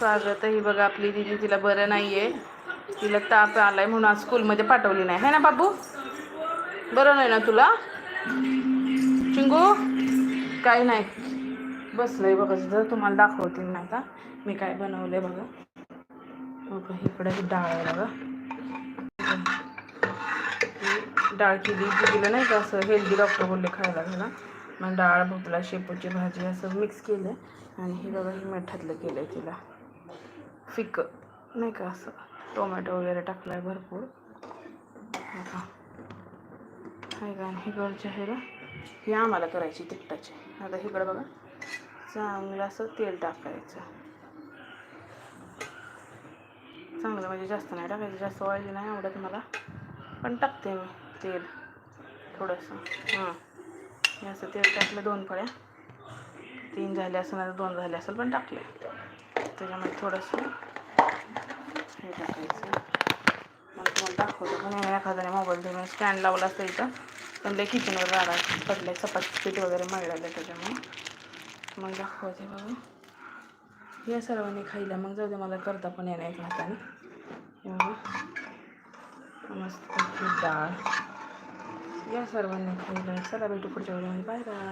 स्वागत ही बघा आपली दिदी तिला बरं नाही आहे तिला ताप आलाय म्हणून आज स्कूलमध्ये पाठवली नाही. है ना बाबू? बरं नाही ना तुला? चिंगू? काही नाही. बसलंय बघा जर तुम्हाला दाखवतील ना आता मी काय बनवलंय बघा. बघा इकडे डाळ आहे बघा. डाळ केली दिलं नाही का असं हेल्दी डॉक्टर बोलले खायला घाला. मग डाळ भोपळा शेपूची भाजी असं मिक्स केलं आणि हे बघा हे मिठातलं केलं आहे तिला. फिकं नाही का असं? टोमॅटो वगैरे टाकला आहे भरपूर आहे का आणि हिकडचे आहे हे आम्हाला करायची तिखटाची. आता हिकडं बघा. चांगलं असं तेल टाकायचं. चांगलं म्हणजे जास्त नाही टाकायचं जास्त ऑइल नाही आवडत मला. पण टाकते मी तेल. थोडंसं. हां. हे असं तेल टाकलं दोन फळ्या. तीन झाले असेल नाही तर दोन झाले असेल पण टाकले. त्याच्यामध्ये थोडंसं हे टाकायचं. मग तुम्हाला दाखवतो पण मी एखाद्याने मोबाईल धरून स्टँड लावला असतं इथं पण लय किचनवर राडा पडले चपाती पीठ वगैरे मळलेलं त्याच्यामुळे. मग दाखवते बाबा या सर्वांनी खायला मग जाऊ दे मला करता पण येणार एक हाताने मस्त डाळ. या सर्वांनी खायला. चला भेटू पुढच्या वेळेमध्ये बाय बाय.